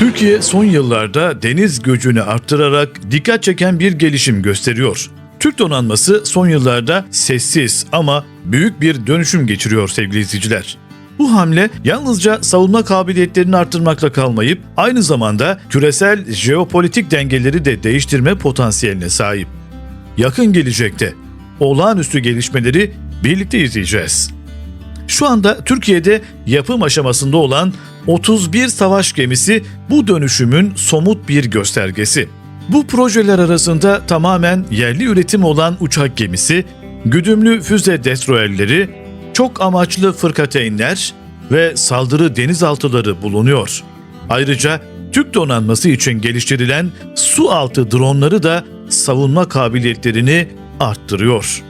Türkiye son yıllarda deniz gücünü arttırarak dikkat çeken bir gelişim gösteriyor. Türk donanması son yıllarda sessiz ama büyük bir dönüşüm geçiriyor sevgili izleyiciler. Bu hamle yalnızca savunma kabiliyetlerini arttırmakla kalmayıp aynı zamanda küresel jeopolitik dengeleri de değiştirme potansiyeline sahip. Yakın gelecekte olağanüstü gelişmeleri birlikte izleyeceğiz. Şu anda Türkiye'de yapım aşamasında olan 31 savaş gemisi bu dönüşümün somut bir göstergesi. Bu projeler arasında tamamen yerli üretim olan uçak gemisi, güdümlü füze destroyerleri, çok amaçlı fırkateynler ve saldırı denizaltıları bulunuyor. Ayrıca Türk donanması için geliştirilen su altı dronları da savunma kabiliyetlerini arttırıyor.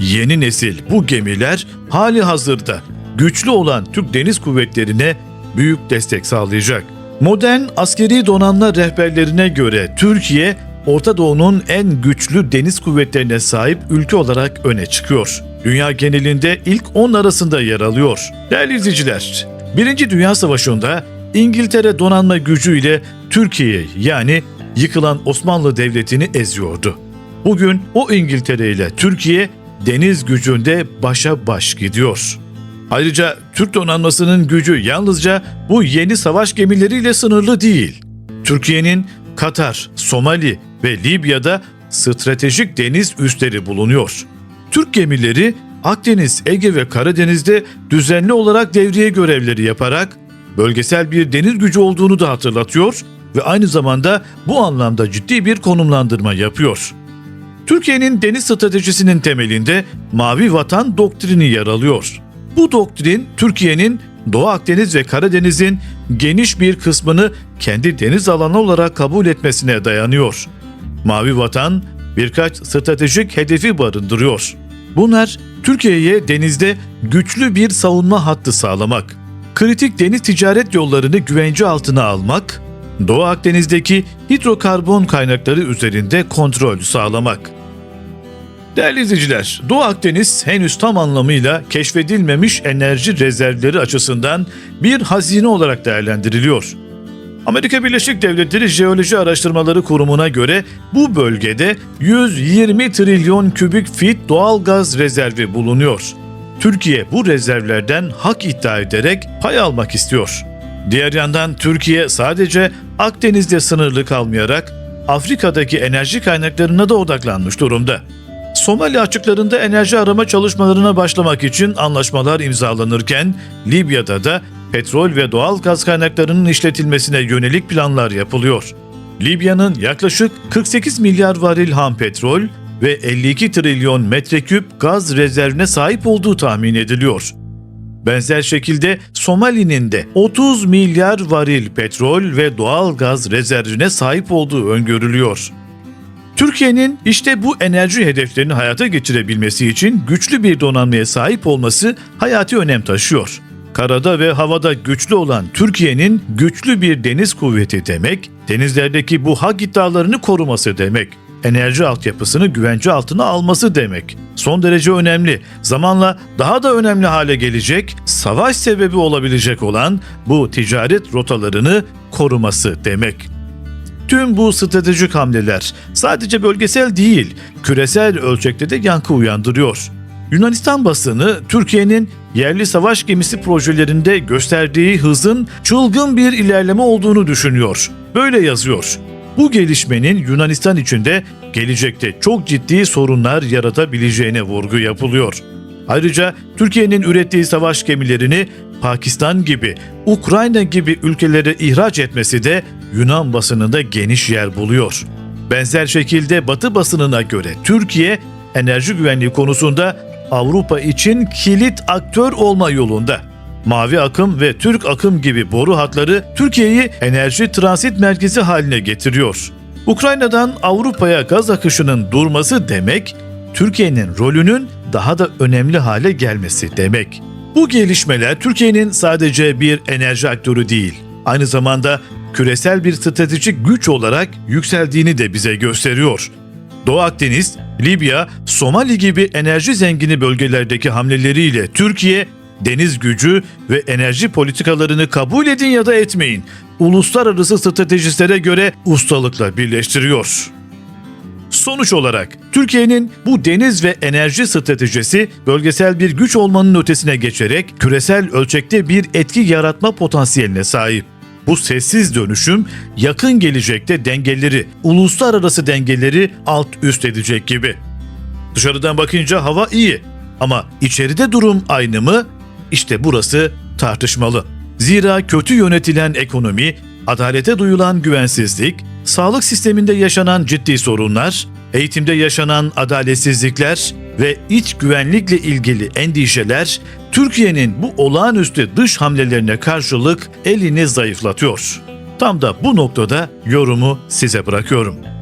Yeni nesil bu gemiler hali hazırda güçlü olan Türk Deniz Kuvvetleri'ne büyük destek sağlayacak. Modern askeri donanma rehberlerine göre Türkiye, Orta Doğu'nun en güçlü deniz kuvvetlerine sahip ülke olarak öne çıkıyor. Dünya genelinde ilk 10 arasında yer alıyor. Değerli izleyiciler, Birinci Dünya Savaşı'nda İngiltere donanma gücüyle Türkiye yani yıkılan Osmanlı Devleti'ni eziyordu. Bugün o İngiltere ile Türkiye deniz gücünde başa baş gidiyor. Ayrıca Türk donanmasının gücü yalnızca bu yeni savaş gemileriyle sınırlı değil. Türkiye'nin Katar, Somali ve Libya'da stratejik deniz üsleri bulunuyor. Türk gemileri Akdeniz, Ege ve Karadeniz'de düzenli olarak devriye görevleri yaparak bölgesel bir deniz gücü olduğunu da hatırlatıyor ve aynı zamanda bu anlamda ciddi bir konumlandırma yapıyor. Türkiye'nin deniz stratejisinin temelinde Mavi Vatan doktrini yer alıyor. Bu doktrin Türkiye'nin Doğu Akdeniz ve Karadeniz'in geniş bir kısmını kendi deniz alanı olarak kabul etmesine dayanıyor. Mavi Vatan birkaç stratejik hedefi barındırıyor. Bunlar Türkiye'ye denizde güçlü bir savunma hattı sağlamak, kritik deniz ticaret yollarını güvence altına almak, Doğu Akdeniz'deki hidrokarbon kaynakları üzerinde kontrol sağlamak. Değerli izleyiciler, Doğu Akdeniz henüz tam anlamıyla keşfedilmemiş enerji rezervleri açısından bir hazine olarak değerlendiriliyor. Amerika Birleşik Devletleri Jeoloji Araştırmaları Kurumu'na göre bu bölgede 120 trilyon kübik fit doğal gaz rezervi bulunuyor. Türkiye bu rezervlerden hak iddia ederek pay almak istiyor. Diğer yandan Türkiye sadece Akdeniz'de sınırlı kalmayarak Afrika'daki enerji kaynaklarına da odaklanmış durumda. Somali açıklarında enerji arama çalışmalarına başlamak için anlaşmalar imzalanırken Libya'da da petrol ve doğal gaz kaynaklarının işletilmesine yönelik planlar yapılıyor. Libya'nın yaklaşık 48 milyar varil ham petrol ve 52 trilyon metreküp gaz rezervine sahip olduğu tahmin ediliyor. Benzer şekilde Somali'nin de 30 milyar varil petrol ve doğal gaz rezervine sahip olduğu öngörülüyor. Türkiye'nin işte bu enerji hedeflerini hayata geçirebilmesi için güçlü bir donanmaya sahip olması hayati önem taşıyor. Karada ve havada güçlü olan Türkiye'nin güçlü bir deniz kuvveti demek, denizlerdeki bu hak iddialarını koruması demek, enerji altyapısını güvence altına alması demek. Son derece önemli, zamanla daha da önemli hale gelecek, savaş sebebi olabilecek olan bu ticaret rotalarını koruması demek. Tüm bu stratejik hamleler sadece bölgesel değil, küresel ölçekte de yankı uyandırıyor. Yunanistan basını Türkiye'nin yerli savaş gemisi projelerinde gösterdiği hızın çılgın bir ilerleme olduğunu düşünüyor. Böyle yazıyor. Bu gelişmenin Yunanistan içinde gelecekte çok ciddi sorunlar yaratabileceğine vurgu yapılıyor. Ayrıca Türkiye'nin ürettiği savaş gemilerini Pakistan gibi, Ukrayna gibi ülkelere ihraç etmesi de Yunan basınında geniş yer buluyor. Benzer şekilde Batı basınına göre Türkiye enerji güvenliği konusunda Avrupa için kilit aktör olma yolunda. Mavi akım ve Türk akım gibi boru hatları Türkiye'yi enerji transit merkezi haline getiriyor. Ukrayna'dan Avrupa'ya gaz akışının durması demek, Türkiye'nin rolünün daha da önemli hale gelmesi demek. Bu gelişmeler Türkiye'nin sadece bir enerji aktörü değil, aynı zamanda küresel bir stratejik güç olarak yükseldiğini de bize gösteriyor. Doğu Akdeniz, Libya, Somali gibi enerji zengini bölgelerdeki hamleleriyle Türkiye Deniz gücü ve enerji politikalarını kabul edin ya da etmeyin. Uluslararası stratejistlere göre ustalıkla birleştiriyor. Sonuç olarak Türkiye'nin bu deniz ve enerji stratejisi bölgesel bir güç olmanın ötesine geçerek küresel ölçekte bir etki yaratma potansiyeline sahip. Bu sessiz dönüşüm yakın gelecekte dengeleri, uluslararası dengeleri alt üst edecek gibi. Dışarıdan bakınca hava iyi ama içeride durum aynı mı? İşte burası tartışmalı. Zira kötü yönetilen ekonomi, adalete duyulan güvensizlik, sağlık sisteminde yaşanan ciddi sorunlar, eğitimde yaşanan adaletsizlikler ve iç güvenlikle ilgili endişeler Türkiye'nin bu olağanüstü dış hamlelerine karşılık elini zayıflatıyor. Tam da bu noktada yorumu size bırakıyorum.